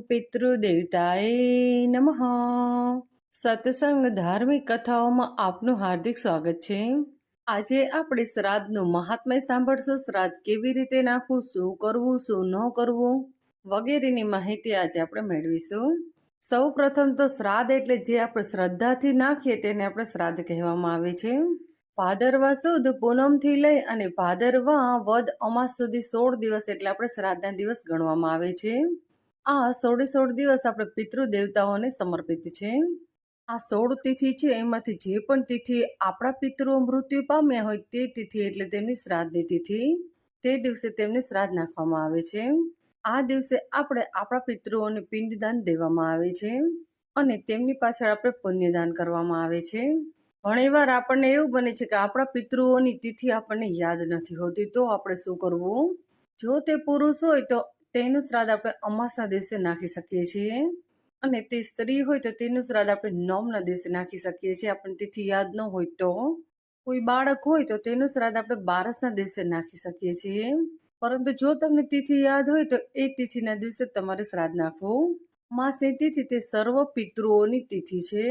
પિતૃદેવતાએ નમઃ. સત્સંગ ધાર્મિક કથાઓમાં આપનું હાર્દિક સ્વાગત છે. આજે આપણે શ્રાદ્ધનું મહાત્મય સાંભળશું. શ્રાદ્ધ કેવી રીતે નાખવું, શું કરવું, શું ન કરવું વગેરેની માહિતી આજે આપણે મેળવીશું. સૌ પ્રથમ તો શ્રાદ્ધ એટલે જે આપણે શ્રદ્ધાથી નાખીએ તેને આપણે શ્રાદ્ધ કહેવામાં આવે છે. ભાદરવા સુદ પૂનમથી લઈ અને ભાદરવા વદ અમાસ સુધી સોળ દિવસ એટલે આપણે શ્રાદ્ધના દિવસ ગણવામાં આવે છે. આ સોળે સોળ દિવસ આપણે પિતૃ દેવતાઓને સમર્પિત છે. આ સોળ તિથિ છે, એમાંથી જે પણ તિથિ આપણા પિતૃઓ મૃત્યુ પામ્યા હોય તે તિથિ એટલે તેમની શ્રાદ્ધની તિથિ. તે દિવસે તેમને શ્રાદ્ધ નાખવામાં આવે છે. આ દિવસે આપણે આપણા પિતૃઓને પિંડદાન દેવામાં આવે છે અને તેમની પાછળ આપણે પુણ્યદાન કરવામાં આવે છે. ઘણીવાર આપણને એવું બને છે કે આપણા પિતૃઓની તિથિ આપણને યાદ નથી હોતી, તો આપણે શું કરવું? જો તે પુરુષ હોય તો તેનું શ્રાદ્ધ આપણે અમાસના દિવસે નાખી શકીએ છીએ. અને તે સ્ત્રી હોય તો તેનું શ્રાદ્ધ આપણે નોમના દિવસે નાખી શકીએ છીએ. આપણને તિથિ યાદ ન હોય તો. કોઈ બાળક હોય તો તેનું શ્રાદ્ધ આપણે બારસના દિવસે નાખી શકીએ છીએ. પરંતુ જો તમને તિથિ યાદ હોય તો એ તિથિના દિવસે તમારે શ્રાદ્ધ નાખવું. માસની તિથિ તે સર્વ પિતૃઓની તિથિ છે.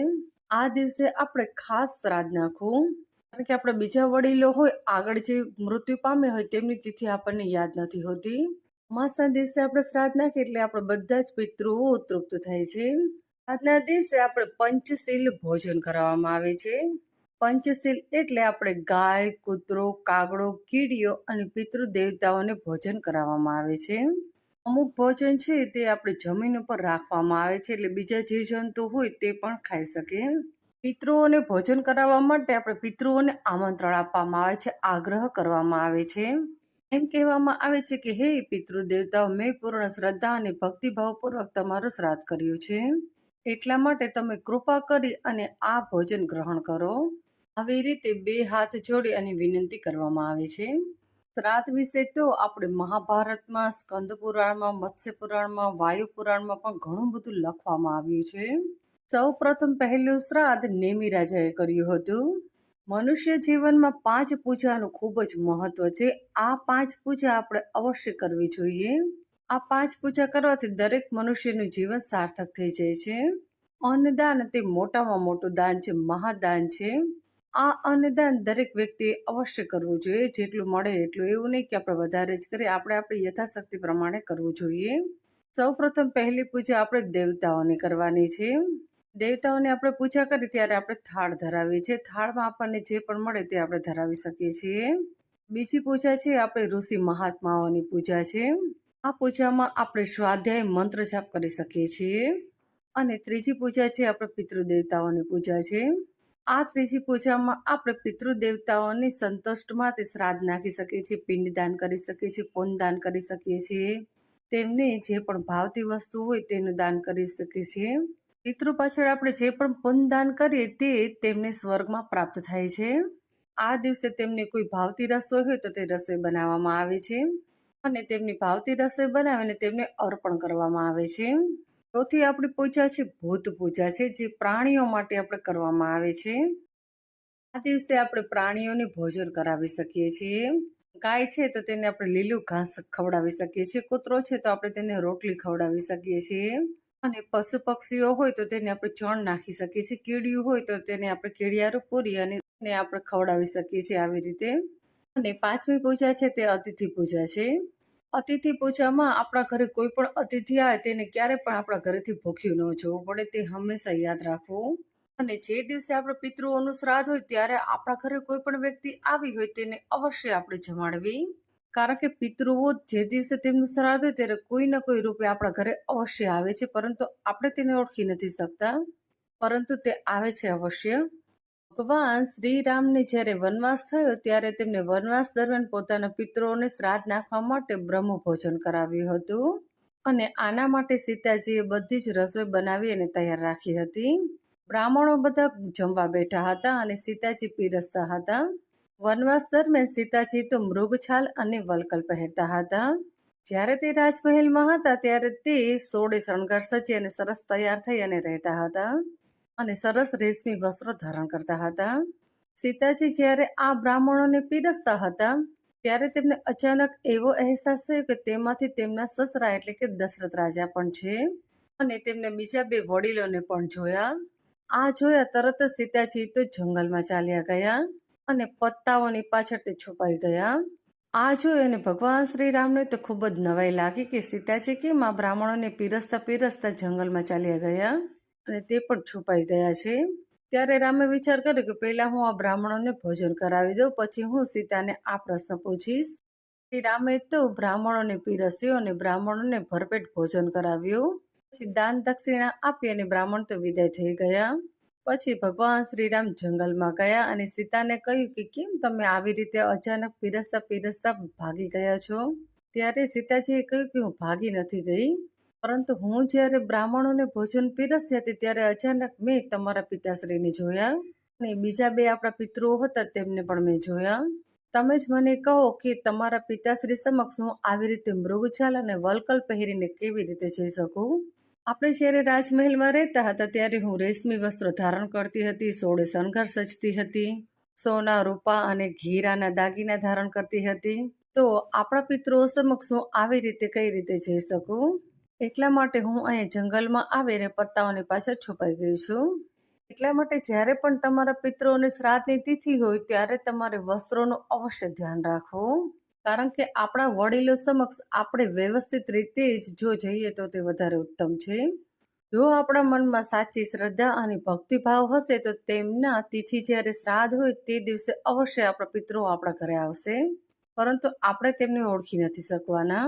આ દિવસે આપણે ખાસ શ્રાદ્ધ નાખવું. કારણ કે આપણે બીજા વડીલો હોય, આગળ જે મૃત્યુ પામે હોય, તેમની તિથિ આપણને યાદ નથી હોતી. માસના દિવસે આપણે શ્રાદ્ધ નાખીએ એટલે આપણે બધા જ પિતૃઓ તૃપ્ત થાય છે. આજના દિવસે આપણે પંચશીલ ભોજન કરાવવામાં આવે છે. પંચશીલ એટલે આપણે ગાય, કૂતરો, કાગડો, કીડીઓ અને પિતૃ દેવતાઓને ભોજન કરાવવામાં આવે છે. અમુક ભોજન છે તે આપણે જમીન ઉપર રાખવામાં આવે છે એટલે બીજા જીવજંતુ હોય તે પણ ખાઈ શકે. પિતૃઓને ભોજન કરાવવા માટે આપણે પિતૃઓને આમંત્રણ આપવામાં આવે છે, આગ્રહ કરવામાં આવે છે. એમ કહેવામાં આવે છે કે, હે પિતૃ દેવતાઓ મેં પૂર્ણ શ્રદ્ધા અને ભક્તિભાવપૂર્વક તમારું શ્રાદ્ધ કર્યું છે. એટલા માટે તમે કૃપા કરી અને આ ભોજન ગ્રહણ કરો. આવી રીતે બે હાથ જોડી અને વિનંતી કરવામાં આવે છે. શ્રાદ્ધ વિશે તો આપણે મહાભારતમાં સ્કંદ પુરાણમાં મત્સ્ય પુરાણમાં વાયુ પુરાણમાં પણ ઘણું બધું લખવામાં આવ્યું છે. સૌ પ્રથમ પહેલું શ્રાદ્ધ નેમી રાજાએ કર્યું હતું. મનુષ્ય જીવનમાં પાંચ પૂજાનું ખૂબ જ મહત્વ છે. આ પાંચ પૂજા આપણે અવશ્ય કરવી જોઈએ. આ પાંચ પૂજા કરવાથી દરેક મનુષ્યનું જીવન સાર્થક થઈ જાય છે. અન્નદાન તે મોટામાં મોટું દાન છે, મહાદાન છે. આ અન્નદાન દરેક વ્યક્તિએ અવશ્ય કરવું જોઈએ. જેટલું મળે એટલું એવું નહીં કે આપણે વધારે જ કરીએ. આપણે આપણી યથાશક્તિ પ્રમાણે કરવું જોઈએ. સૌ પ્રથમ પહેલી પૂજા આપણે દેવતાઓની કરવાની છે. દેવતાઓની આપણે પૂજા કરી ત્યારે આપણે થાળ ધરાવીએ છીએ. થાળમાં આપણને જે પણ મળે તે આપણે ધરાવી શકીએ છીએ. બીજી પૂજા છે આપણે ઋષિ મહાત્માઓની પૂજા છે. આ પૂજામાં આપણે સ્વાધ્યાય મંત્ર જાપ કરી શકીએ છીએ. અને ત્રીજી પૂજા છે આપણે પિતૃદેવતાઓની પૂજા છે. આ ત્રીજી પૂજામાં આપણે પિતૃદેવતાઓની સંતુષ્ટમાં તે શ્રાદ્ધ નાખી શકીએ છીએ, પિંડદાન કરી શકીએ છીએ, પૂનદાન કરી શકીએ છીએ. તેમને જે પણ ભાવતી વસ્તુ હોય તેનું દાન કરી શકીએ છીએ. પિતૃ પાછળ આપણે જે પણ પુનદાન કરીએ તે તેમને સ્વર્ગમાં પ્રાપ્ત થાય છે. આ દિવસે તેમને કોઈ ભાવતી રસોઈ હોય તો તે રસોઈ બનાવવામાં આવે છે અને તેમની ભાવતી રસોઈ બનાવીને તેમને અર્પણ કરવામાં આવે છે. ચોથી આપણી પૂજા છે ભૂત પૂજા છે, જે પ્રાણીઓ માટે આપણે કરવામાં આવે છે. આ દિવસે આપણે પ્રાણીઓને ભોજન કરાવી શકીએ છીએ. ગાય છે તો તેને આપણે લીલું ઘાસ ખવડાવી શકીએ છીએ, કૂતરો છે તો આપણે તેને રોટલી ખવડાવી શકીએ છીએ. અને પશુ પક્ષીઓ હોય તો તેને આપણે ચણ નાખી શકીએ છીએ. કીડિયું હોય તો તેને આપણે કીડિયારું પૂરી અને આપણે ખવડાવી શકીએ છીએ આવી રીતે. અને પાંચમી પૂજા છે તે અતિથિ પૂજા છે. અતિથિ પૂજામાં આપણા ઘરે કોઈ પણ અતિથિ આવે તેને ક્યારે પણ આપણા ઘરેથી ભૂખ્યું ન જવું પડે તે હંમેશા યાદ રાખવું. અને જે દિવસે આપણે પિતૃઓનું શ્રાદ્ધ હોય ત્યારે આપણા ઘરે કોઈ પણ વ્યક્તિ આવી હોય તેને અવશ્ય આપણે જમાડવી. કારણ કે પિતૃઓ જે દિવસે તેમનું શ્રાદ્ધ હોય ત્યારે કોઈ ના કોઈ રૂપે આપણા ઘરે અવશ્ય આવે છે, પરંતુ આપણે તેને ઓળખી નથી શકતા. પરંતુ તે આવે છે અવશ્ય. ભગવાન શ્રીરામને જ્યારે વનવાસ થયો ત્યારે તેમને વનવાસ દરમિયાન પોતાના પિતૃઓને શ્રાદ્ધ નાખવા માટે બ્રહ્મ ભોજન કરાવ્યું હતું. અને આના માટે સીતાજીએ બધી જ રસોઈ બનાવી અને તૈયાર રાખી હતી. બ્રાહ્મણો બધા જમવા બેઠા હતા અને સીતાજી પીરસતા હતા. વનવાસ દરમિયાન સીતાજી તો મૃગછાલ અને વલકલ પહેરતા હતા. જ્યારે તે રાજમહેલમાં હતા, ત્યારે તે સોળે શણગાર સજી અને સરસ તૈયાર થઈ અને રહેતા હતા અને સરસ રેશમી વસ્ત્રો ધારણ કરતા હતા. સીતાજી જ્યારે આ બ્રાહ્મણોને પીરસતા હતા, ત્યારે તેમને અચાનક એવો અહેસાસ થયો કે તેમાંથી તેમના સસરા એટલે કે દશરથ રાજા પણ છે અને તેમને બીજા બે વડીલોને પણ જોયા. આ જોયા તરત જ સીતાજી તો જંગલમાં ચાલ્યા ગયા. અને પત્તાઓની પાછળ તે છુપાઈ ગયા. આ જોઈ અને ભગવાન શ્રી રામને તો ખૂબ જ નવાઈ લાગી કે સીતાજી કેમ આ બ્રાહ્મણોને પીરસતા પીરસતા જંગલમાં ચાલ્યા ગયા અને તે પણ છુપાઈ ગયા છે. ત્યારે રામે વિચાર કર્યો કે પહેલા હું આ બ્રાહ્મણોને ભોજન કરાવી દઉં, પછી હું સીતાને આ પ્રશ્ન પૂછીશ. શ્રી રામે તો બ્રાહ્મણોને પીરસ્યો અને બ્રાહ્મણોને ભરપેટ ભોજન કરાવ્યું. પછી દાન દક્ષિણા આપી અને બ્રાહ્મણ તો વિદાય થઈ ગયા. પછી ભગવાન શ્રીરામ જંગલમાં ગયા અને સીતાને કહ્યું કે કેમ તમે આવી રીતે અચાનક પીરસતા પીરસતા ભાગી ગયા છો? ત્યારે સીતાજીએ કહ્યું કે હું ભાગી નથી ગઈ. પરંતુ હું જ્યારે બ્રાહ્મણોને ભોજન પીરસ્યા હતી ત્યારે અચાનક મેં તમારા પિતાશ્રીને જોયા અને બીજા બે આપણા પિતૃઓ હતા તેમને પણ મેં જોયા. તમે જ મને કહો કે તમારા પિતાશ્રી સમક્ષ હું આવી રીતે મૃગજાલ અને વલકલ પહેરીને કેવી રીતે જઈ શકું? આપણે જ્યારે રાજમહેલમાં રહેતા હતા ત્યારે હું રેશમી વસ્ત્રો ધારણ કરતી હતી, સોળે શણગાર સજતી હતી, સોના રૂપા અને ઘીરાના દાગીના ધારણ કરતી હતી. તો આપણા પિત્રો સમક્ષ હું આવી રીતે કઈ રીતે જઈ શકું? એટલા માટે હું અહીંયા જંગલમાં આવીને પત્તાઓની પાછળ છુપાઈ ગઈ છું. એટલા માટે જ્યારે પણ તમારા પિત્રોને શ્રાદ્ધની તિથિ હોય ત્યારે તમારે વસ્ત્રોનું અવશ્ય ધ્યાન રાખવું. કારણ કે આપણા વડીલો સમક્ષ આપણે વ્યવસ્થિત રીતે જ જો જઈએ તો તે વધારે ઉત્તમ છે. જો આપણા મનમાં સાચી શ્રદ્ધા અને ભક્તિભાવ હશે તો તેમના તિથિ જ્યારે શ્રાદ્ધ હોય તે દિવસે અવશ્ય આપણા પિતરો આપણા ઘરે આવશે. પરંતુ આપણે તેમને ઓળખી નથી શકવાના.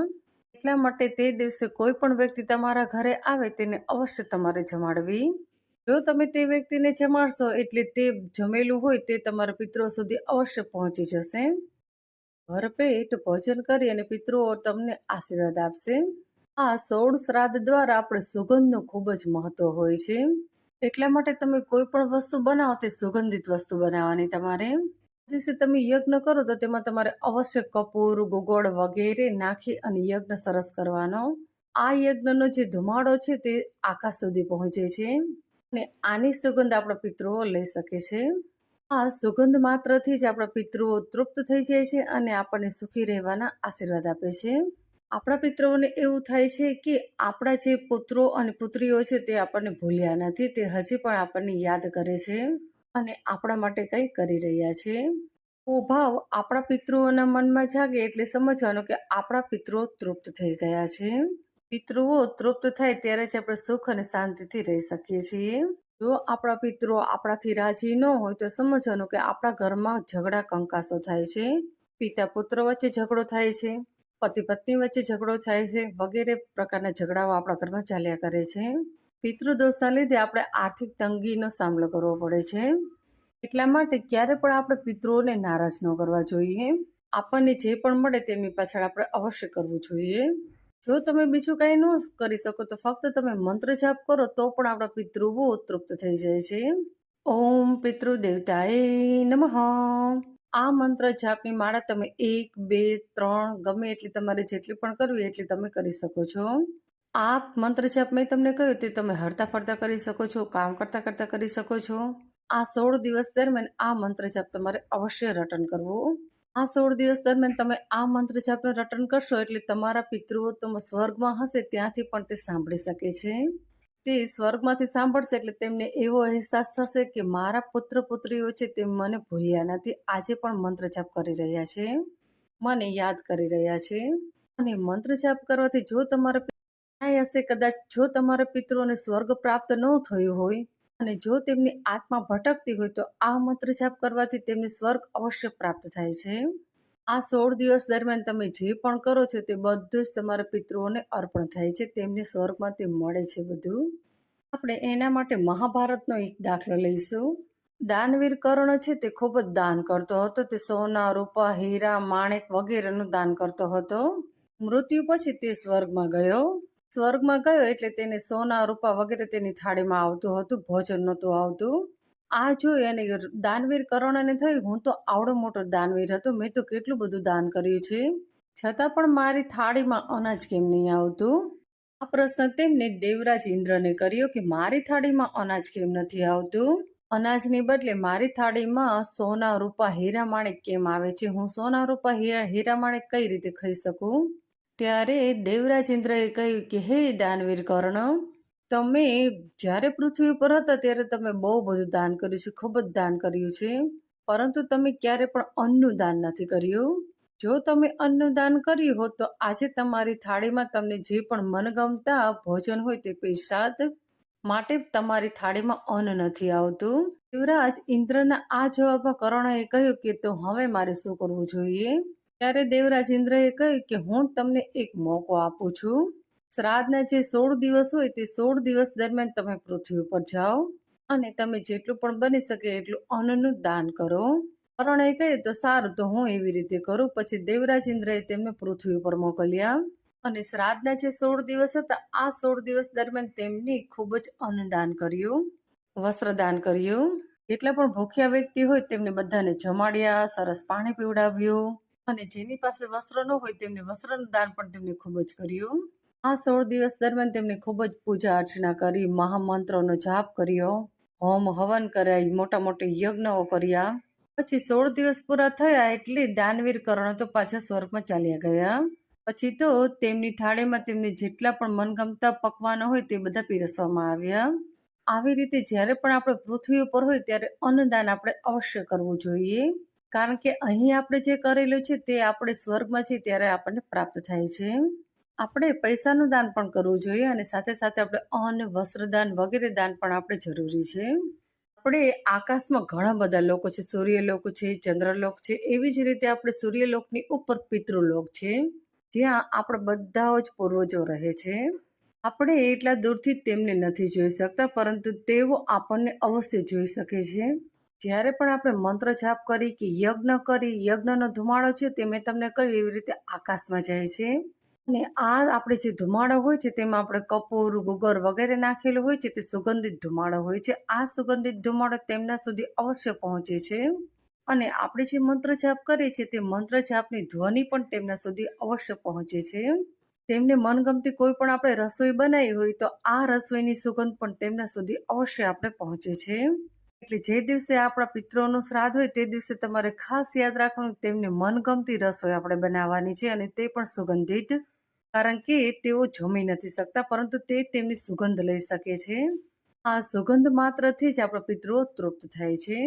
એટલા માટે તે દિવસે કોઈ પણ વ્યક્તિ તમારા ઘરે આવે તેને અવશ્ય તમારે જમાડવી. જો તમે તે વ્યક્તિને જમાડશો એટલે તે જમેલું હોય તે તમારા પિતરો સુધી અવશ્ય પહોંચી જશે. ભરપેટ ભોજન કરી અને પિતૃઓ તમને આશીર્વાદ આપશે. આ સોળ શ્રાદ્ધ દ્વારા આપણે સુગંધનું ખૂબ જ મહત્વ હોય છે. એટલા માટે તમે કોઈ પણ વસ્તુ બનાવો તે સુગંધિત વસ્તુ બનાવવાની તમારે. દિવસે તમે યજ્ઞ કરો તો તેમાં તમારે અવશ્ય કપૂર, ગોગોળ વગેરે નાખી અને યજ્ઞ સરસ કરવાનો. આ યજ્ઞનો જે ધુમાડો છે તે આકાશ સુધી પહોંચે છે. અને આની સુગંધ આપણા પિતૃઓ લઈ શકે છે. આ સુગંધ માત્રથી જ આપણા પિતૃઓ તૃપ્ત થઈ જાય છે અને આપણને સુખી રહેવાના આશીર્વાદ આપે છે. આપણા પિતૃઓને એવું થાય છે કે આપણા જે પુત્રો અને પુત્રીઓ છે તે આપણને ભૂલ્યા નથી, તે હજી પણ આપણને યાદ કરે છે અને આપણા માટે કંઈ કરી રહ્યા છે. ઓ ભાવ આપણા પિતૃઓના મનમાં જાગે એટલે સમજવાનું કે આપણા પિતૃઓ તૃપ્ત થઈ ગયા છે. પિતૃઓ તૃપ્ત થાય ત્યારે જ આપણે સુખ અને શાંતિથી રહી શકીએ છીએ. જો આપણા પિત્રો આપણાથી રાજી ન હોય તો સમજવાનું કે આપણા ઘરમાં ઝઘડા કંકાસો થાય છે, પિતા પુત્ર વચ્ચે ઝઘડો થાય છે, પતિ પત્ની વચ્ચે ઝઘડો થાય છે, વગેરે પ્રકારના ઝઘડાઓ આપણા ઘરમાં ચાલ્યા કરે છે. પિતૃદોષના લીધે આપણે આર્થિક તંગીનો સામનો કરવો પડે છે. એટલા માટે ક્યારે પણ આપણે પિતૃઓને નારાજ ન કરવા જોઈએ. આપણને જે પણ મળે તેમની પાછળ આપણે અવશ્ય કરવું જોઈએ. જો તમે બીજું કાંઈ ન કરી શકો, તો ફક્ત તમે મંત્ર જાપ કરો, તો પણ આપણા પિતૃઓ તૃપ્ત થઈ જાય છે. ઓમ પિતૃ દેવતાએ નમઃ. આ મંત્ર જાપની માળા તમે એક, બે, ત્રણ, ગમે એટલી તમારે જેટલી પણ કરવી એટલી તમે કરી શકો છો. આ મંત્ર જાપ મેં તમને કહ્યું તે તમે હરતા ફરતા કરી શકો છો, કામ કરતા કરતા કરી શકો છો. આ સોળ દિવસ દરમિયાન આ મંત્ર જાપ તમારે અવશ્ય રટન કરવું. આ સોળ દિવસ દરમિયાન તમે આ મંત્ર જાપનું રટન કરશો એટલે તમારા પિતૃઓ તમે સ્વર્ગમાં હશે, ત્યાંથી પણ તે સાંભળી શકે છે. તે સ્વર્ગમાંથી સાંભળશે એટલે તેમને એવો અહેસાસ થશે કે મારા પુત્ર પુત્રીઓ છે તે મને ભૂલ્યા નથી, આજે પણ મંત્ર જાપ કરી રહ્યા છે. મને યાદ કરી રહ્યા છે. અને મંત્ર જાપ કરવાથી જો તમારા હશે, કદાચ જો તમારા પિતૃઓને સ્વર્ગ પ્રાપ્ત ન થયું હોય અને જો તેમની આત્મા ભટકતી હોય તો આ મંત્ર જાપ કરવાથી તેમને સ્વર્ગ અવશ્ય પ્રાપ્ત થાય છે. આ સોળ દિવસ દરમિયાન તમે જે પણ કરો છો તે બધું જ તમારા પિતૃઓને અર્પણ થાય છે. તેમને સ્વર્ગમાં તે મળે છે બધું. આપણે એના માટે મહાભારતનો એક દાખલો લઈશું. દાનવીર કર્ણ છે તે ખૂબ જ દાન કરતો હતો. તે સોના, રૂપા, હીરા, માણેક વગેરેનું દાન કરતો હતો. મૃત્યુ પછી તે સ્વર્ગમાં ગયો. સ્વર્ગમાં ગયો એટલે તેને સોના, રૂપા વગેરે તેની થાળીમાં આવતું હતું, ભોજન નહોતું આવતું. આ જોઈ અને દાનવીર કર્ણને થયું, હું તો આવડો મોટો દાનવીર હતો, મેં તો કેટલું બધું દાન કર્યું છે. છતાં પણ મારી થાળીમાં અનાજ કેમ નહીં આવતું? આ પ્રશ્ન તેમને દેવરાજ ઇન્દ્રને કર્યો કે, મારી થાળીમાં અનાજ કેમ નથી આવતું? અનાજની બદલે મારી થાળીમાં સોના, રૂપા, હીરા માણેક કેમ આવે છે? હું સોના, રૂપા, હીરા હીરા માણેક કઈ રીતે ખાઈ શકું? ત્યારે દેવરાજ ઇન્દ્રએ કહ્યું કે, હે દાનવીર કર્ણ તમે જ્યારે પૃથ્વી ઉપર હતા ત્યારે તમે બહુ બધું દાન કર્યું છે, ખૂબ જ દાન કર્યું છે. પરંતુ તમે ક્યારે પણ અન્નનું દાન નથી કર્યું. જો તમે અન્નનું દાન કર્યું હોત, તો આજે તમારી થાળીમાં તમને જે પણ મનગમતા ભોજન હોય તે પૈસાદ માટે તમારી થાળીમાં અન્ન નથી આવતું. યુવરાજ ઇન્દ્રના આ જવાબમાં કરણએ કહ્યું કે, તો હવે મારે શું કરવું જોઈએ? ત્યારે દેવરાજ ઇન્દ્રએ કહ્યું કે હું તમને એક મોકો આપું છું. શ્રાદ્ધના જે સોળ દિવસ હોય તે સોળ દિવસ દરમિયાન તમે પૃથ્વી ઉપર જાઓ અને તમે જેટલું પણ બની શકે એટલું અન્નનું દાન કરો. કરણે કહે તો સારું, તો હું એવી રીતે કરું. પછી દેવરાજ તેમને પૃથ્વી ઉપર મોકલ્યા અને શ્રાદ્ધના જે સોળ દિવસ હતા, આ સોળ દિવસ દરમિયાન તેમની ખૂબ જ અન્નદાન કર્યું, વસ્ત્રદાન કર્યું. જેટલા પણ ભૂખ્યા વ્યક્તિ હોય તેમને બધાને જમાડ્યા, સરસ પાણી પીવડાવ્યું. અને જેની પાસે વસ્ત્ર ન હોય તેમને વસ્ત્રનું દાન પણ તેમને ખૂબ જ કર્યું. આ સોળ દિવસ દરમિયાન તેમણે ખૂબ જ પૂજા અર્ચના કરી, મહામંત્રોનો જાપ કર્યો, હોમ હવન કર્યા મોટા મોટા યજ્ઞો કર્યા. પછી સોળ દિવસ પૂરા થયા એટલે દાનવીર કર્ણ તો પાછા સ્વર્ગમાં ચાલ્યા ગયા. પછી તો તેમની થાળીમાં તેમને જેટલા પણ મનગમતા પકવાનો હોય તે બધા પીરસવામાં આવ્યા. આવી રીતે જ્યારે પણ આપણે પૃથ્વી ઉપર હોય ત્યારે અન્નદાન આપણે અવશ્ય કરવું જોઈએ. કારણ કે અહીં આપણે જે કરેલું છે તે આપણે સ્વર્ગમાં છીએ ત્યારે આપણને પ્રાપ્ત થાય છે. આપણે પૈસાનું દાન પણ કરવું જોઈએ અને સાથે સાથે આપણે અન્ન વસ્ત્રદાન વગેરે દાન પણ આપણે જરૂરી છે. આપણે આકાશમાં ઘણા બધા લોકો છે, સૂર્યલોક છે, ચંદ્રલોક છે, એવી જ રીતે આપણે સૂર્યલોકની ઉપર પિતૃલોક છે. જ્યાં આપણે બધા જ પૂર્વજો રહે છે. આપણે એટલા દૂરથી તેમને નથી જોઈ શકતા, પરંતુ તેઓ આપણને અવશ્ય જોઈ શકે છે. જ્યારે પણ આપણે મંત્ર જાપ કરી કે યજ્ઞ કરી, યજ્ઞનો ધુમાડો છે તે મેં તમને કહ્યું એવી રીતે આકાશમાં જાય છે. અને આ આપણે જે ધુમાડો હોય છે તેમાં આપણે કપૂર, ગુગર વગેરે નાખેલું હોય છે તે સુગંધિત ધુમાડો હોય છે. આ સુગંધિત ધુમાડો તેમના સુધી અવશ્ય પહોંચે છે. અને આપણે જે મંત્ર જાપ કરીએ છીએ તે મંત્ર જાપની ધ્વનિ પણ તેમના સુધી અવશ્ય પહોંચે છે. તેમને મનગમતી કોઈ પણ આપણે રસોઈ બનાવી હોય તો આ રસોઈની સુગંધ પણ તેમના સુધી અવશ્ય આપણે પહોંચે છે. એટલે જે દિવસે આપણા પિત્રોનું શ્રાદ્ધ હોય તે દિવસે તમારે ખાસ યાદ રાખવાનું તેમને મનગમતી રસોઈ આપણે બનાવવાની છે અને તે પણ સુગંધિત. કારણ કે તેઓ જમી નથી શકતા, પરંતુ તે તેમની સુગંધ લઈ શકે છે. આ સુગંધ માત્રથી જ આપણા પિત્રો તૃપ્ત થાય છે.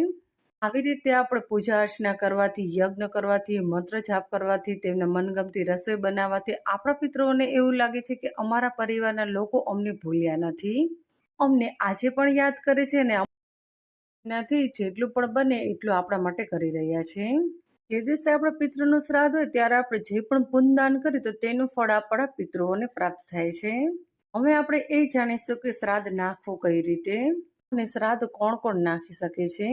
આવી રીતે આપણે પૂજા અર્ચના કરવાથી, યજ્ઞ કરવાથી, મંત્ર જાપ કરવાથી, તેમને મનગમતી રસોઈ બનાવવાથી આપણા પિત્રોને એવું લાગે છે કે અમારા પરિવારના લોકો અમને ભૂલ્યા નથી. અમને આજે પણ યાદ કરે છે અને એનાથી જેટલું પણ બને એટલું આપણા માટે કરી રહ્યા છે. જે દિવસે આપણા પિતૃનો શ્રાદ્ધ હોય ત્યારે આપણે જે પણ પુનદાન કરીએ તો તેનું ફળ આપણા પિતૃઓને પ્રાપ્ત થાય છે. હવે આપણે એ જાણીશું કે શ્રાદ્ધ નાખવું કઈ રીતે અને શ્રાદ્ધ કોણ કોણ નાખી શકે છે.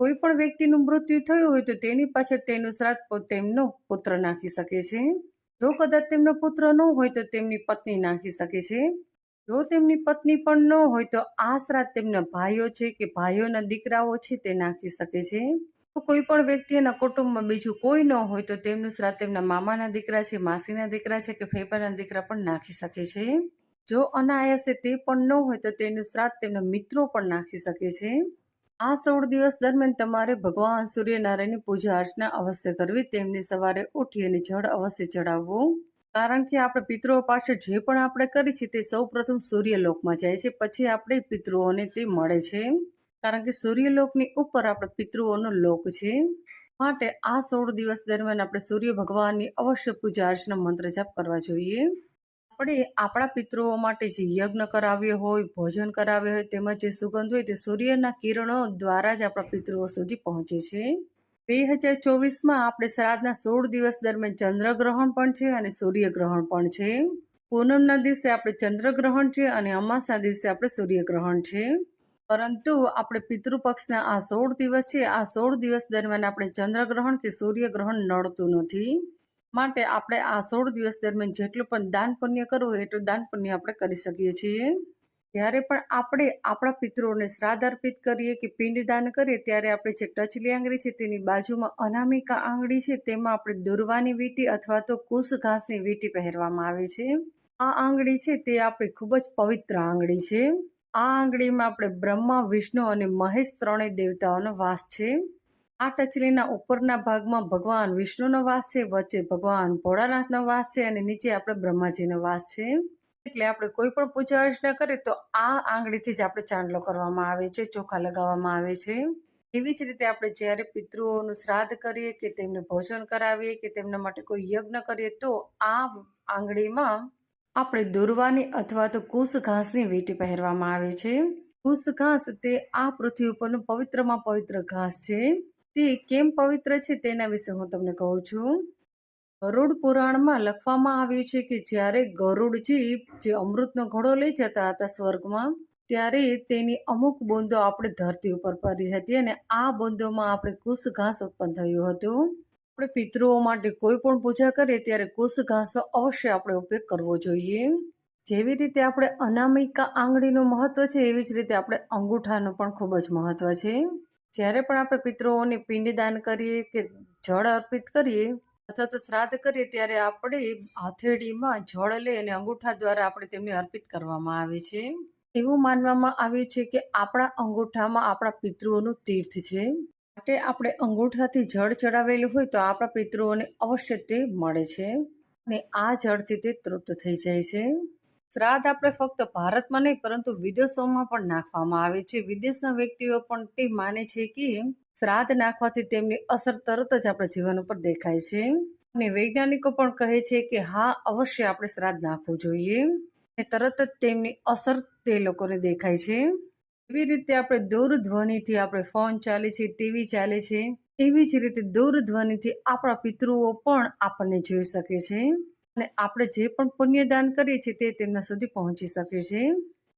કોઈ પણ વ્યક્તિનું મૃત્યુ થયું હોય તો તેની પાછળ તેનું શ્રાદ્ધ તેમનો પુત્ર નાખી શકે છે. જો કદાચ તેમનો પુત્ર ન હોય તો તેમની પત્ની નાખી શકે છે. જો તેમની પત્ની પણ ન હોય તો આ શ્રાદ્ધ તેમના ભાઈઓ છે કે ભાઈઓના દીકરાઓ છે તે નાખી શકે છે? કોઈ પણ વ્યક્તિ એના કુટુંબમાં બીજું કોઈ ન હોય તો તેમનું શ્રાદ્ધ તેમના મામાના દીકરા છે, માસીના દીકરા છે કે ફેફાના દીકરા પણ નાખી શકે છે? જો અનાયાસે તે પણ ન હોય તો તેનું શ્રાદ્ધ તેમના મિત્રો પણ નાખી શકે છે? આ સોળ દિવસ દરમિયાન તમારે ભગવાન સૂર્યનારાયણની પૂજા અર્ચના અવશ્ય કરવી, તેમને સવારે ઉઠી અને જળ અવશ્ય ચડાવવું કારણ કે આપણે પિતૃઓ પાછળ જે પણ આપણે કરી છે તે સૌ પ્રથમ સૂર્યલોકમાં જાય છે. પછી આપણે પિતૃઓને તે મળે છે. કારણ કે સૂર્યલોકની ઉપર આપણે પિતૃઓનો લોક છે. માટે આ સોળ દિવસ દરમિયાન આપણે સૂર્ય ભગવાનની અવશ્ય પૂજા અર્ચના મંત્ર જાપ કરવા જોઈએ. આપણે આપણા પિતૃઓ માટે જે યજ્ઞ કરાવ્યો હોય, ભોજન કરાવ્યો હોય તેમાં જે સુગંધ હોય તે સૂર્યના કિરણો દ્વારા જ આપણા પિતૃઓ સુધી પહોંચે છે. બે હજાર ચોવીસમાં આપણે શ્રાદ્ધના સોળ દિવસ દરમિયાન ચંદ્રગ્રહણ પણ છે અને સૂર્યગ્રહણ પણ છે. પૂનમના દિવસે આપણે ચંદ્રગ્રહણ છે અને અમાસના દિવસે આપણે સૂર્યગ્રહણ છે. પરંતુ આપણે પિતૃપક્ષના આ સોળ દિવસ છે, આ સોળ દિવસ દરમિયાન આપણે ચંદ્રગ્રહણ કે સૂર્યગ્રહણ નડતું નથી. માટે આપણે આ સોળ દિવસ દરમિયાન જેટલું પણ દાન પુણ્ય કરવું એટલું દાન પુણ્ય આપણે કરી શકીએ છીએ. જ્યારે પણ આપણે આપણા પિતૃઓને શ્રાદ્ધ અર્પિત કરીએ કે પિંડદાન કરીએ, ત્યારે આપણે જે ટચલી આંગળી છે તેની બાજુમાં અનામિકા આંગળી છે. તેમાં આપણે દુર્વાની વીંટી અથવા તો કુશ ઘાસની વીંટી પહેરવામાં આવે છે. આ આંગળી છે તે આપણી ખૂબ જ પવિત્ર આંગળી છે. આ આંગળીમાં આપણે બ્રહ્મા, વિષ્ણુ અને મહેશ ત્રણેય દેવતાઓનો વાસ છે. આ ટચલીના ઉપરના ભાગમાં ભગવાન વિષ્ણુનો વાસ છે, વચ્ચે ભગવાન ભોળાનાથનો વાસ છે અને નીચે આપણે બ્રહ્માજીનો વાસ છે. એટલે આપણે કોઈ પણ પૂજા અર્ચના કરીએ તો આ આંગળીથી જ આપણે ચાંદલો કરવામાં આવે છે, ચોખા લગાવવામાં આવે છે. એવી જ રીતે આપણે જ્યારે પિતૃઓનું શ્રાદ્ધ કરીએ કે તેમને ભોજન કરાવીએ કે તેમના માટે કોઈ યજ્ઞ કરીએ તો આ આંગળીમાં આપણે દોરવાની અથવા તો કુશ ઘાસની વીંટી પહેરવામાં આવે છે. કુશ ઘાસ તે આ પૃથ્વી ઉપરનું પવિત્રમાં પવિત્ર ઘાસ છે. તે કેમ પવિત્ર છે તેના વિશે હું તમને કહું છું. ગરુડ પુરાણમાં લખવામાં આવ્યું છે કે જ્યારે ગરુડજી જે અમૃતનો ઘડો લઈ જતા હતા સ્વર્ગમાં, ત્યારે તેની અમુક બૂંદો આપણે ધરતી ઉપર પડી હતી અને આ બૂંદોમાં આપણે કુશ ઘાસ ઉત્પન્ન થયું હતું. આપણે પિતૃઓ માટે કોઈ પણ પૂજા કરીએ ત્યારે કુશ ઘાસનો અવશ્ય આપણે ઉપયોગ કરવો જોઈએ. જેવી રીતે આપણે અનામિકા આંગળીનું મહત્વ છે, એવી જ રીતે આપણે અંગૂઠાનું પણ ખૂબ જ મહત્વ છે. જ્યારે પણ આપણે પિતૃઓને પિંડદાન કરીએ કે જળ અર્પિત કરીએ અથવા તો શ્રાદ્ધ કરીએ ત્યારે આપણે હથેળીમાં જળ લઈ અને અંગૂઠા દ્વારા આપણે તેમને અર્પિત કરવામાં આવે છે. એવું માનવામાં આવ્યું છે કે આપણા અંગૂઠામાં આપણા પિતૃઓનું તીર્થ છે. માટે આપણે અંગૂઠાથી જળ ચડાવેલું હોય તો આપણા પિતૃઓને અવશ્ય તે મળે છે. અને આ જળથી તે તૃપ્ત થઈ જાય છે. શ્રાદ્ધ આપણે ફક્ત ભારતમાં નહીં, પરંતુ વિદેશોમાં પણ નાખવામાં આવે છે. વિદેશના વ્યક્તિઓ પણ તે માને છે કે શ્રાદ્ધ નાખવાથી તેમની અસર તરત જ આપણા જીવન ઉપર દેખાય છે. અને વૈજ્ઞાનિકો પણ કહે છે કે હા, અવશ્ય આપણે શ્રાદ્ધ નાખવું જોઈએ. અને તરત જ તેમની અસર તે લોકોને દેખાય છે. એવી રીતે આપણે દૂરધ્વનિથી આપણે ફોન ચાલે છે, ટીવી ચાલે છે. એવી જ રીતે દૂરધ્વનિથી આપણા પિતૃઓ પણ આપણને જોઈ શકે છે. અને આપણે જે પણ પુણ્યદાન કરીએ છીએ તે તેમના સુધી પહોંચી શકે છે.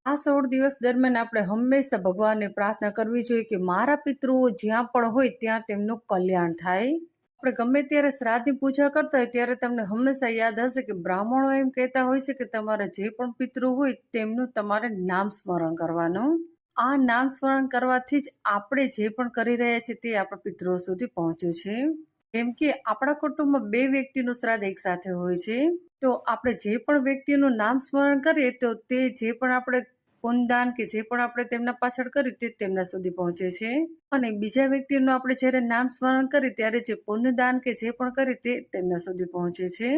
આ સોળ દિવસ દરમિયાન આપણે હંમેશા ભગવાનને પ્રાર્થના કરવી જોઈએ કે મારા પિતૃઓ જ્યાં પણ હોય ત્યાં તેમનું કલ્યાણ થાય. આપણે ગમે ત્યારે શ્રાદ્ધની પૂજા કરતા હોય ત્યારે તમને હંમેશા યાદ હશે કે બ્રાહ્મણો એમ કહેતા હોય છે કે તમારા જે પણ પિતૃ હોય તેમનું તમારે નામ સ્મરણ કરવાનું. આ નામ સ્મરણ કરવાથી જ આપણે જે પણ કરી રહ્યા છીએ તે આપણા પિતૃઓ સુધી પહોંચે છે. કેમ કે આપણા કુટુંબમાં બે વ્યક્તિનું શ્રાદ્ધ એક સાથે હોય છે, તો આપણે જે પણ વ્યક્તિનું નામ સ્મરણ કરીએ, તો તે જે પણ આપણે પુનદાન કે જે પણ આપણે તેમના પાછળ કર્યું તે તેમના સુધી પહોંચે છે. અને બીજા વ્યક્તિનું આપણે જ્યારે નામ સ્મરણ કરીએ, ત્યારે જે પુનદાન કે જે પણ કરીએ, તે તેમના સુધી પહોંચે છે.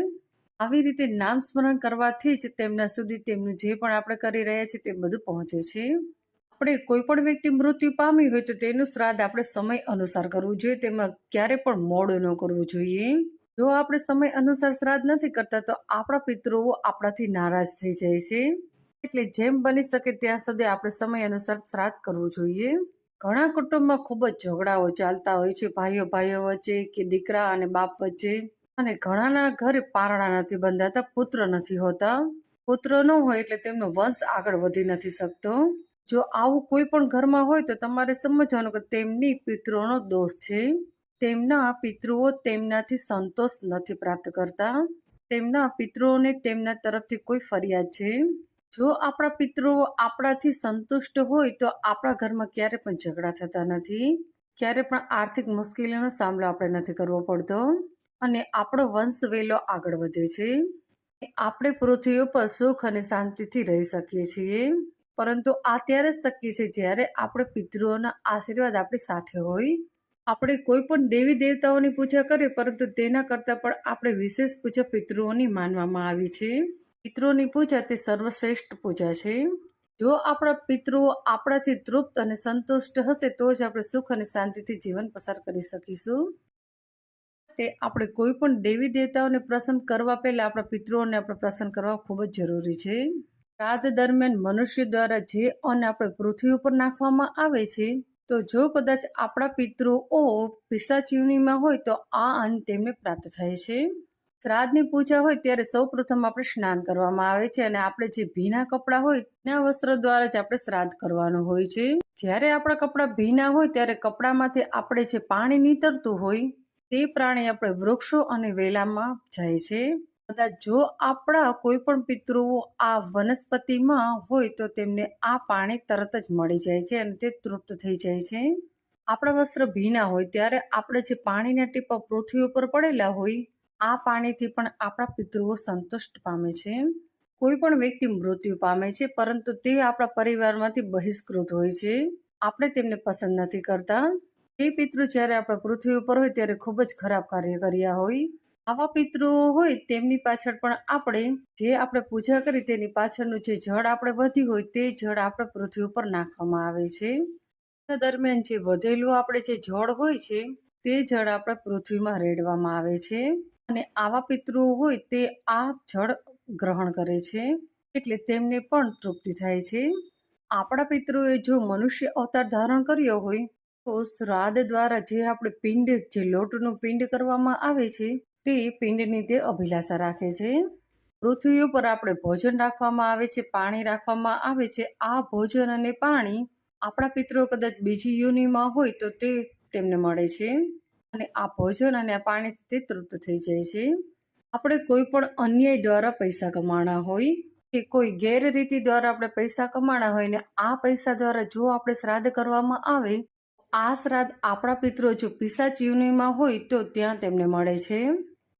આવી રીતે નામ સ્મરણ કરવાથી જ તેમના સુધી તેમનું જે પણ આપણે કરી રહ્યા છીએ, તે બધું પહોંચે છે. આપણે કોઈ પણ વ્યક્તિ મૃત્યુ પામી હોય તો તેનું શ્રાદ્ધ આપણે સમય અનુસાર કરવું જોઈએ. તેમાં ક્યારે પણ મોડું ન કરવું જોઈએ. જો આપણે સમય અનુસાર શ્રાદ્ધ નથી કરતા, તો આપણા પિતૃઓ આપણાથી નારાજ થઈ જાય છે. એટલે જેમ બની શકે ત્યાં સુધી આપણે સમય અનુસાર શ્રાદ્ધ કરવું જોઈએ. ઘણા કુટુંબમાં ખૂબ જ ઝઘડાઓ ચાલતા હોય છે. ભાઈઓ ભાઈઓ વચ્ચે કે દીકરા અને બાપ વચ્ચે. અને ઘણાના ઘરે પારણા નથી બંધાતા, પુત્ર નથી હોતા. પુત્ર ન હોય એટલે તેમનો વંશ આગળ વધી નથી શકતો. જો આવું કોઈ પણ ઘરમાં હોય તો તમારે સમજવાનું કે તેમની પિતૃઓનો દોષ છે. તેમના પિતૃઓ તેમનાથી સંતોષ નથી પ્રાપ્ત કરતા. તેમના પિતૃઓને તેમના તરફથી કોઈ ફરિયાદ છે? જો આપણા પિતૃઓ આપણાથી સંતુષ્ટ હોય તો આપણા ઘરમાં ક્યારે પણ ઝઘડા થતા નથી. ક્યારે પણ આર્થિક મુશ્કેલીઓનો સામનો આપણે નથી કરવો પડતો. અને આપણો વંશ વેલો આગળ વધે છે. આપણે પૃથ્વી ઉપર સુખ અને શાંતિથી રહી શકીએ છીએ. પરંતુ આ ત્યારે શક્ય છે જ્યારે આપણે પિતૃઓના આશીર્વાદ આપણી સાથે હોય. આપણે કોઈ પણ દેવી દેવતાઓની પૂજા કરીએ, પરંતુ તેના કરતાં પણ આપણે વિશેષ પૂજા પિતૃઓની માનવામાં આવી છે. પિતૃઓની પૂજા તે સર્વશ્રેષ્ઠ પૂજા છે. જો આપણા પિતૃઓ આપણાથી તૃપ્ત અને સંતુષ્ટ હશે, તો જ આપણે સુખ અને શાંતિથી જીવન પસાર કરી શકીશું. તે આપણે કોઈ પણ દેવી દેવતાઓને પ્રસન્ન કરવા પહેલાં આપણા પિતૃઓને આપણે પ્રસન્ન કરવા ખૂબ જ જરૂરી છે. શ્રાદ્ધ દરમિયાન મનુષ્ય દ્વારા જે અન્ન આપણે પૃથ્વી ઉપર નાખવામાં આવે છે, તો જો કદાચ આપણા પિતૃઓ પિસાચીવનીમાં હોય તો આ અન્ન તેમને પ્રાપ્ત થાય છે. શ્રાદ્ધની પૂજા હોય ત્યારે સૌ પ્રથમ આપણે સ્નાન કરવામાં આવે છે અને આપણે જે ભીના કપડાં હોય તેના વસ્ત્ર દ્વારા જ આપણે શ્રાદ્ધ કરવાનું હોય છે. જ્યારે આપણા કપડાં ભીના હોય ત્યારે કપડામાંથી આપણે જે પાણી નીતરતું હોય, તે પ્રાણી આપણે વૃક્ષો અને વેલામાં જાય છે. કદાચ જો આપણા કોઈ પણ પિતૃઓ આ વનસ્પતિમાં હોય તો તેમને આ પાણી તરત જ મળી જાય છે અને તે તૃપ્ત થઈ જાય છે. આપણા વસ્ત્ર ભીના હોય ત્યારે આપણે જે પાણીના ટીપા પૃથ્વી ઉપર પડેલા હોય, આ પાણીથી પણ આપણા પિતૃઓ સંતુષ્ટ પામે છે. કોઈ પણ વ્યક્તિ મૃત્યુ પામે છે, પરંતુ તે આપણા પરિવારમાંથી બહિષ્કૃત હોય છે. આપણે તેમને પસંદ નથી કરતા. તે પિતૃ જ્યારે આપણા પૃથ્વી ઉપર હોય ત્યારે ખૂબ જ ખરાબ કાર્ય કર્યા હોય. આવા પિતૃઓ હોય તેમની પાછળ પણ આપણે જે આપણે પૂજા કરી તેની પાછળનું જે જળ આપણે વધ્યું હોય તે જળ આપણે પૃથ્વી ઉપર નાખવામાં આવે છે. દરમિયાન જે વધેલું આપણે જે જળ હોય છે તે જળ આપણે પૃથ્વીમાં રેડવામાં આવે છે અને આવા પિતૃઓ હોય તે આ જળ ગ્રહણ કરે છે એટલે તેમને પણ તૃપ્તિ થાય છે. આપણા પિતૃએ જો મનુષ્ય અવતાર ધારણ કર્યો હોય તો શ્રાદ્ધ દ્વારા જે આપણે પિંડ જે લોટનું પિંડ કરવામાં આવે છે તે પિંડની તે અભિલાષા રાખે છે. પૃથ્વી ઉપર આપણે ભોજન રાખવામાં આવે છે, પાણી રાખવામાં આવે છે. આ ભોજન અને પાણી આપણા પિત્રો કદાચ બીજી યોનિમાં હોય તો તે તેમને મળે છે અને આ ભોજન અને આ પાણીથી તે તૃપ્ત થઈ જાય છે. આપણે કોઈ પણ અન્યાય દ્વારા પૈસા કમાણા હોય કે કોઈ ગેરરીતિ દ્વારા આપણે પૈસા કમાણા હોય ને આ પૈસા દ્વારા જો આપણે શ્રાદ્ધ કરવામાં આવે, આ શ્રાદ્ધ આપણા પિત્રો જો પિસાચ યુનિમાં હોય તો ત્યાં તેમને મળે છે.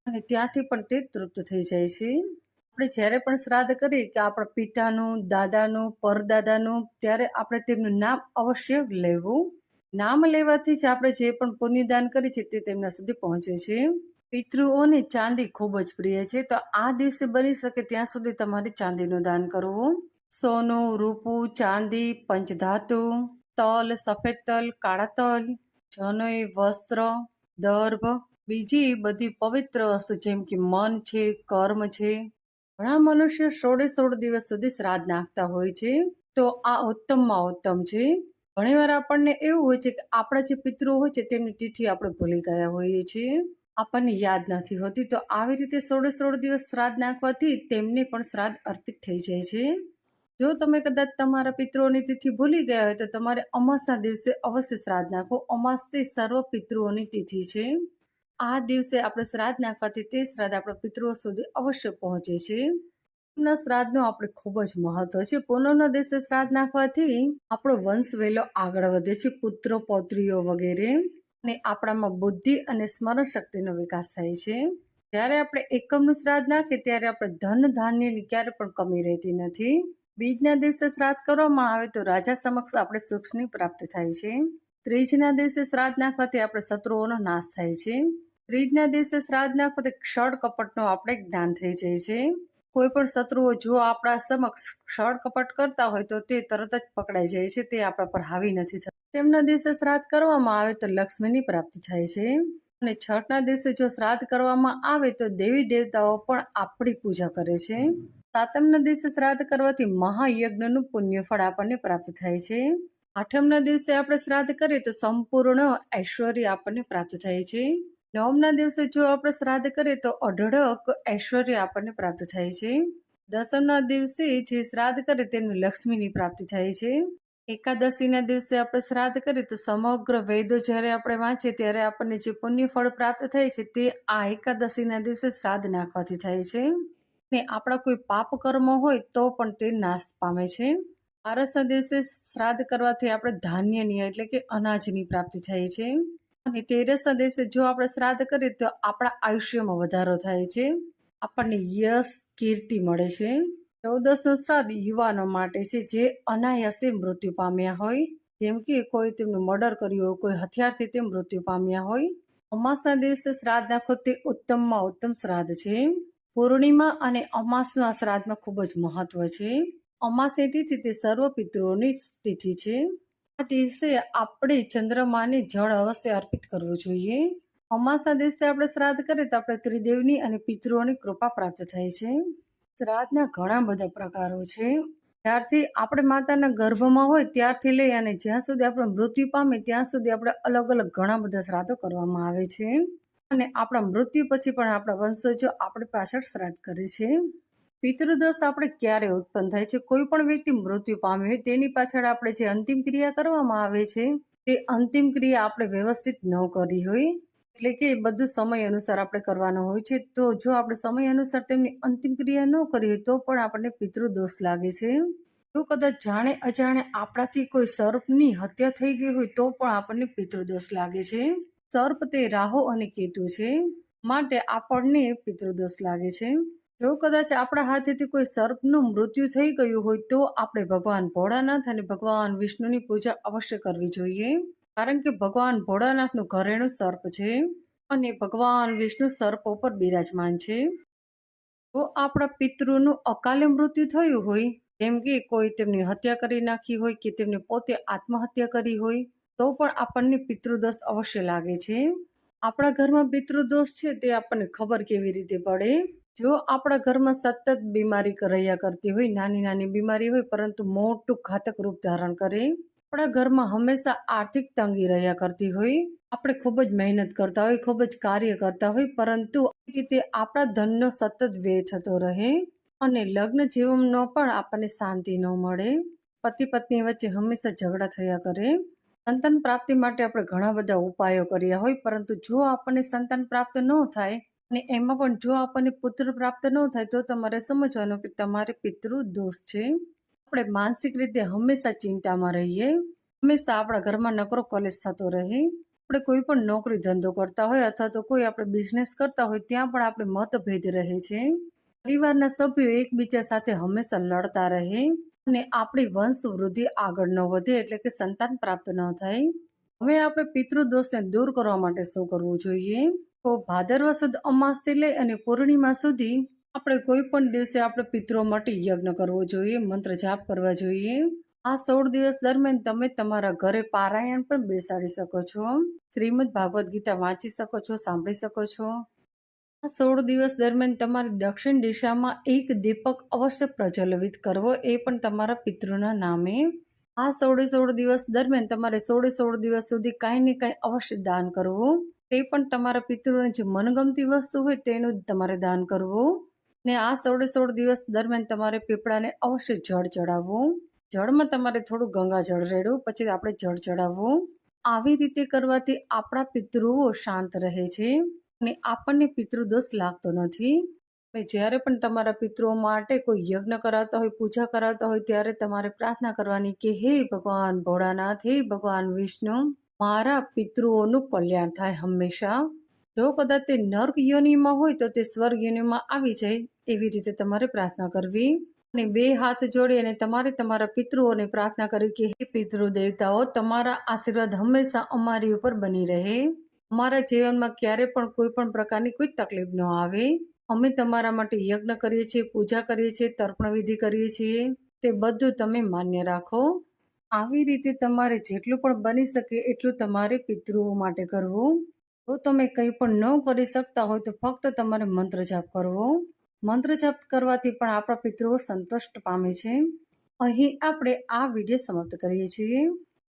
અને ત્યાંથી પણ તે તૃપ્ત થઈ જાય છે. આપણે જ્યારે પણ શ્રાદ્ધ કરીએ કે આપણા પિતાનું, દાદાનું, પરદાદાનું, ત્યારે આપણે તેમનું નામ અવશ્ય લેવું. નામ લેવાથી જ આપણે જે પણ પુણ્યદાન કરીએ છીએ તે તેમના સુધી પહોંચે છે. પિતૃઓને ચાંદી ખૂબ જ પ્રિય છે. તો આ દિવસે બની શકે ત્યાં સુધી તમારે ચાંદીનું દાન કરવું. સોનું, રૂપું, ચાંદી, પંચધાતુ, તલ, સફેદ તલ, કાળા તલ, જનોઈ, વસ્ત્ર, દર્ભ બીજી બધી પવિત્ર વસ્તુ જેમ કે મન છે, કર્મ છે, ઘણા મનુષ્યો સોળે સોળ દિવસ સુધી શ્રાદ્ધ નાખતા હોય છે. તો આ ઉત્તમમાં ઉત્તમ છે. ઘણીવાર આપણને એવું હોય છે કે આપણા જે પિતૃ હોય છે તેમની તિથિ આપણે ભૂલી ગયા હોઈએ છીએ. આપણને યાદ નથી હોતી. તો આવી રીતે સોળે સોળ દિવસ શ્રાદ્ધ નાખવાથી તેમને પણ શ્રાદ્ધ અર્પિત થઈ જાય છે. જો તમે કદાચ તમારા પિતૃઓની તિથિ ભૂલી ગયા હોય તો તમારે અમાસના દિવસે અવશ્ય શ્રાદ્ધ નાખો. અમાસ તે સર્વ પિતૃઓની તિથિ છે. આ દિવસે આપણે શ્રાદ્ધ નાખવાથી તે શ્રાદ્ધ આપણા પિતૃઓ સુધી અવશ્ય પહોંચે છે. પૂનમના શ્રાદ્ધનું આપણે ખૂબ જ મહત્વ છે. પૂનમના દિવસે શ્રાદ્ધ નાખવાથી આપણો વંશ વેલો આગળ વધે છે, પુત્રો, પૌત્રીઓ વગેરે. અને આપણામાં બુદ્ધિ અને સ્મરણ શક્તિનો વિકાસ થાય છે. જ્યારે આપણે એકમનું શ્રાદ્ધ નાખીએ ત્યારે આપણે ધન ધાન્યની ક્યારે પણ કમી રહેતી નથી. બીજના દિવસે શ્રાદ્ધ કરવામાં આવે તો રાજા સમક્ષ આપણે સુખની પ્રાપ્તિ થાય છે. ત્રીજના દિવસે શ્રાદ્ધ નાખવાથી આપણે શત્રુઓનો નાશ થાય છે. ત્રીજના દિવસે શ્રાદ્ધ નાખવાથી ક્ષળ કપટનો આપણે જ્ઞાન થઈ જાય છે. કોઈ પણ શત્રુઓ જો આપણા સમક્ષ ક્ષળ કપટ કરતા હોય તો તે તરત જ પકડાઈ જાય છે. તે આપણા પર હાવી નથી થતા. તેમના દિવસે શ્રાદ્ધ કરવામાં આવે તો લક્ષ્મીની પ્રાપ્તિ થાય છે. અને છઠના દિવસે જો શ્રાદ્ધ કરવામાં આવે તો દેવી દેવતાઓ પણ આપણી પૂજા કરે છે. સાતમના દિવસે શ્રાદ્ધ કરવાથી મહાયજ્ઞનું પુણ્ય ફળ આપણને પ્રાપ્ત થાય છે. આઠમના દિવસે આપણે શ્રાદ્ધ કરીએ તો સંપૂર્ણ ઐશ્વર્ય આપણને પ્રાપ્ત થાય છે. નવમના દિવસે જો આપણે શ્રાદ્ધ કરીએ તો અઢળક ઐશ્વર્ય આપણને પ્રાપ્ત થાય છે. દસમના દિવસે જે શ્રાદ્ધ કરે તેનું લક્ષ્મીની પ્રાપ્તિ થાય છે. એકાદશીના દિવસે આપણે શ્રાદ્ધ કરીએ તો સમગ્ર વેદો જ્યારે આપણે વાંચીએ ત્યારે આપણને જે પુણ્ય ફળ પ્રાપ્ત થાય છે તે આ એકાદશીના દિવસે શ્રાદ્ધ નાખવાથી થાય છે. ને આપણા કોઈ પાપ કર્મ હોય તો પણ તે નાશ પામે છે. આરસના દિવસે શ્રાદ્ધ કરવાથી આપણે ધાન્યની એટલે કે અનાજની પ્રાપ્તિ થાય છે. અને તેરસના દિવસે જો આપણે શ્રાદ્ધ કરીએ તો આપણા આયુષ્યમાં વધારો થાય છે. આપણને યશ, કીર્તિ મળે છે. ચૌદસનું શ્રાદ્ધ યુવાનો માટે છે જે અનાયાસે મૃત્યુ પામ્યા હોય. જેમ કે કોઈ તેમનું મર્ડર કર્યું હોય, કોઈ હથિયારથી તે મૃત્યુ પામ્યા હોય. અમાસના દિવસે શ્રાદ્ધ નાખો તે ઉત્તમમાં ઉત્તમ શ્રાદ્ધ છે. પૂર્ણિમા અને અમાસના શ્રાદ્ધમાં ખૂબ જ મહત્વ છે. અમાસની તિથિ તે સર્વ પિતૃઓની તિથિ છે. આ દિવસે આપણે ચંદ્રમાને જળ અવશ્ય અર્પિત કરવું જોઈએ. અમાસના દિવસે આપણે શ્રાદ્ધ કરીએ તો આપણે ત્રિદેવની અને પિતૃઓની કૃપા પ્રાપ્ત થાય છે. શ્રાદ્ધના ઘણા બધા પ્રકારો છે. ત્યારથી આપણે માતાના ગર્ભમાં હોય ત્યારથી લઈ અને જ્યાં સુધી આપણે મૃત્યુ પામે ત્યાં સુધી આપણે અલગ અલગ ઘણા બધા શ્રાદ્ધો કરવામાં આવે છે. અને આપણા મૃત્યુ પછી પણ આપણા વંશજો આપણે પાછળ શ્રાદ્ધ કરે છે. પિતૃદોષ આપણે ક્યારે ઉત્પન્ન થાય છે? કોઈ પણ વ્યક્તિ મૃત્યુ પામ્યો હોય તેની પાછળ આપણે જે અંતિમ ક્રિયા કરવામાં આવે છે, તે અંતિમ ક્રિયા આપણે વ્યવસ્થિત ન કરી હોય. એટલે કે બધું સમય અનુસાર આપણે કરવાનું હોય છે. તો જો આપણે સમય અનુસાર તેમની અંતિમ ક્રિયા ન કરી હોય તો પણ આપણને પિતૃદોષ લાગે છે. જો કદાચ જાણે અજાણે આપણાથી કોઈ સર્પની હત્યા થઈ ગઈ હોય તો પણ આપણને પિતૃદોષ લાગે છે. સર્પ તે રાહો અને કેતુ છે. માટે આપણને પિતૃદોષ લાગે છે. જો કદાચ આપણા હાથેથી કોઈ સર્પનું મૃત્યુ થઈ ગયું હોય તો આપણે ભગવાન ભોળાનાથ અને ભગવાન વિષ્ણુની પૂજા અવશ્ય કરવી જોઈએ. કારણ કે ભગવાન ભોળાનાથનું ઘરેણું સર્પ છે અને ભગવાન વિષ્ણુ સર્પ ઉપર બિરાજમાન છે. જો આપણા પિતૃનું અકાલે મૃત્યુ થયું હોય, જેમ કે કોઈ તેમની હત્યા કરી નાખી હોય કે તેમને પોતે આત્મહત્યા કરી હોય, તો પણ આપણને પિતૃદોષ અવશ્ય લાગે છે. આપણા ઘરમાં પિતૃદોષ છે તે આપણને ખબર કેવી રીતે પડે? જો આપણા ઘરમાં સતત બીમારી રહ્યા કરતી હોય, નાની નાની બીમારી હોય, પરંતુ મોટું ઘાતક રૂપ ધારણ કરે, આપણા ઘરમાં હંમેશા આર્થિક તંગી રહ્યા કરતી હોય, આપણે ખૂબ જ મહેનત કરતા હોય, ખૂબ જ કાર્ય કરતા હોય, પરંતુ રીતે આપણા ધનનો સતત વ્યય થતો રહે અને લગ્ન જીવનનો પણ આપણને શાંતિ ન મળે. પતિ પત્ની વચ્ચે હંમેશા ઝઘડા થયા કરે. સંતાન પ્રાપ્તિ માટે આપણે ઘણા બધા ઉપાયો કર્યા હોય, પરંતુ જો આપણને સંતાન પ્રાપ્ત ન થાય અને એમાં પણ જો આપણને પુત્ર પ્રાપ્ત ન થાય તો તમારે સમજવાનું કે તમારે પિતૃ દોષ છે. આપણે માનસિક રીતે હંમેશા ચિંતામાં રહીએ. હંમેશા આપણા ઘરમાં નકરો કલેશ થતો રહે. આપણે કોઈ પણ નોકરી ધંધો કરતા હોય અથવા તો કોઈ આપણે બિઝનેસ કરતા હોય ત્યાં પણ આપણે મતભેદ રહે છે. પરિવારના સભ્યો એકબીજા સાથે હંમેશા લડતા રહે અને આપણી વંશ વૃદ્ધિ આગળ ન વધે એટલે કે સંતાન પ્રાપ્ત ન થાય. હવે આપણે પિતૃદોષને દૂર કરવા માટે શું કરવું જોઈએ? તો ભાદરવા સુદ અમાસથી લઈ અને પૂર્ણિમા સુધી આપણે કોઈ પણ દિવસે આપણે પિત્રો માટે યજ્ઞ કરવો જોઈએ, મંત્ર જાપ કરવા જોઈએ. આ સોળ દિવસ દરમિયાન તમે તમારા ઘરે પારાયણ પણ બેસાડી શકો છો, શ્રીમદ ભાગવત ગીતા વાંચી શકો છો, સાંભળી શકો છો. આ સોળ દિવસ દરમિયાન તમારે દક્ષિણ દિશામાં એક દીપક અવશ્ય પ્રજ્વલિત કરવો, એ પણ તમારા પિતૃના નામે. આ સોળે સોળ દિવસ દરમિયાન તમારે સોળે સોળ દિવસ સુધી કાંઈ ને કાંઈ અવશ્ય દાન કરવું. તે પણ તમારા પિતૃને જે મનગમતી વસ્તુ હોય તેનું જ તમારે દાન કરવું. ને આ સોળે સોળ દિવસ દરમિયાન તમારે પીપળાને અવશ્ય જળ ચડાવવું. જળમાં તમારે થોડું ગંગા જળ રેડવું, પછી આપણે જળ ચડાવવું. આવી રીતે કરવાથી આપણા પિતૃઓ શાંત રહે છે અને આપણને પિતૃદોષ લાગતો નથી. જ્યારે પણ તમારા પિતૃઓ માટે કોઈ યજ્ઞ કરાવતા હોય, પૂજા કરાવતા હોય, ત્યારે તમારે પ્રાર્થના કરવાની કે, હે ભગવાન ભોળાનાથ, હે ભગવાન વિષ્ણુ મારા પિતૃઓનું કલ્યાણ થાય હંમેશા. જો કદાચ તે નર્ક યોનિમાં હોય તો તે સ્વર્ગ યોનિમાં આવી જાય એવી રીતે તમારે પ્રાર્થના કરવી. અને બે હાથ જોડી અને તમારે તમારા પિતૃઓને પ્રાર્થના કરી કે, હે પિતૃ દેવતાઓ તમારા આશીર્વાદ હંમેશા અમારી ઉપર બની રહે. અમારા જીવનમાં ક્યારે પણ કોઈ પણ પ્રકારની કોઈ તકલીફ ન આવે. અમે તમારા માટે યજ્ઞ કરીએ છીએ, પૂજા કરીએ છીએ, તર્પણ વિધિ કરીએ છીએ. તે બધું તમે માન્ય રાખો. આવી રીતે તમારે જેટલું પણ બની શકે એટલું તમારે પિતૃઓ માટે કરવું. જો તમે કંઈ પણ ન કરી શકતા હોય તો ફક્ત તમારે મંત્ર જાપ કરવો. મંત્ર જાપ કરવાથી પણ આપણા પિતૃઓ સંતુષ્ટ પામે છે. અહીં આપણે આ વીડિયો સમાપ્ત કરીએ છીએ.